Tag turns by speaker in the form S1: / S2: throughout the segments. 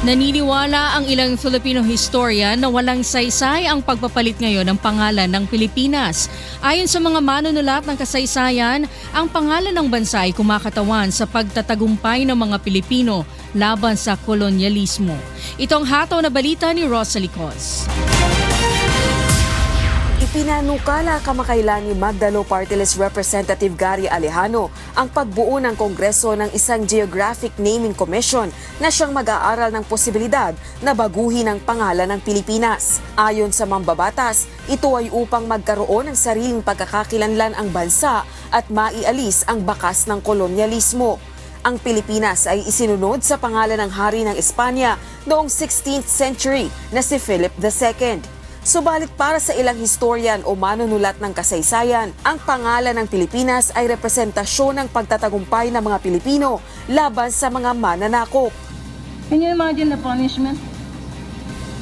S1: Naniniwala ang ilang Filipino historian na walang saysay ang pagpapalit ngayon ng pangalan ng Pilipinas. Ayon sa mga manunulat ng kasaysayan, ang pangalan ng bansa ay kumakatawan sa pagtatagumpay ng mga Pilipino laban sa kolonyalismo. Itong hataw na balita ni Rosalie Cos.
S2: Ipinanukala kamakailan ni Magdalo Party Representative Gary Alejano ang pagbuo ng Kongreso ng isang Geographic Naming Commission na siyang mag-aaral ng posibilidad na baguhin ang pangalan ng Pilipinas. Ayon sa mambabatas, ito ay upang magkaroon ng sariling pagkakakilanlan ang bansa at maialis ang bakas ng kolonyalismo. Ang Pilipinas ay isinunod sa pangalan ng hari ng Espanya noong 16th century na si Philip II. Subalit para sa ilang historian o manunulat ng kasaysayan, ang pangalan ng Pilipinas ay representasyon ng pagtatagumpay ng mga Pilipino laban sa mga mananakop.
S3: Can you imagine the punishment?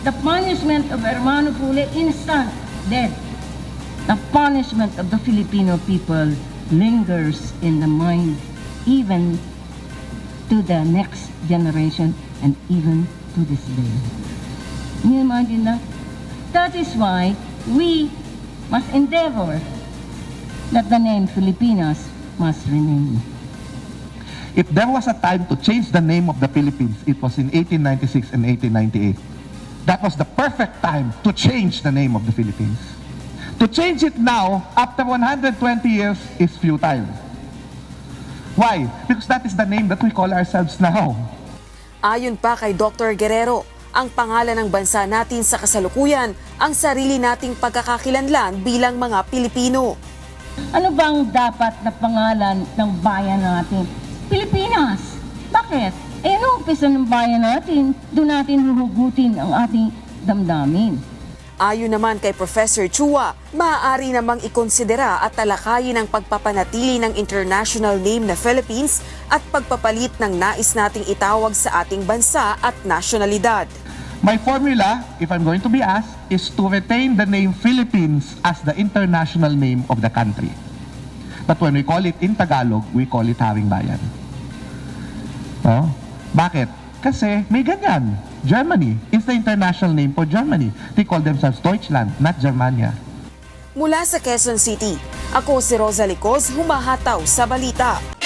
S3: The punishment of Hermano Pule, instant dead. The punishment of the Filipino people lingers in the mind, even to the next generation and even to this day. Can you imagine that? That is why we must endeavor that the name Filipinas must remain.
S4: If there was a time to change the name of the Philippines, it was in 1896 and 1898. That was the perfect time to change the name of the Philippines. To change it now, after 120 years, is futile. Why? Because that is the name that we call ourselves now.
S2: Ayon pa kay Dr. Guerrero, ang pangalan ng bansa natin sa kasalukuyan ang sarili nating pagkakakilanlan bilang mga Pilipino.
S3: Ano bang dapat na pangalan ng bayan natin? Pilipinas. Bakit? Eh, ano umpisa ng bayan natin? Doon natin huhugutin ang ating damdamin.
S2: Ayon naman kay Professor Chua, maaari namang ikonsidera at talakayin ang pagpapanatili ng international name na Philippines at pagpapalit ng nais nating itawag sa ating bansa at nasyonalidad.
S4: My formula, if I'm going to be asked, is to retain the name Philippines as the international name of the country. But when we call it in Tagalog, we call it Haring Bayan. Oh, bakit? Kasi may ganyan. Germany is the international name for Germany. They call themselves Deutschland, not Germania.
S2: Mula sa Quezon City, ako si Rosa Licos, humahataw sa balita.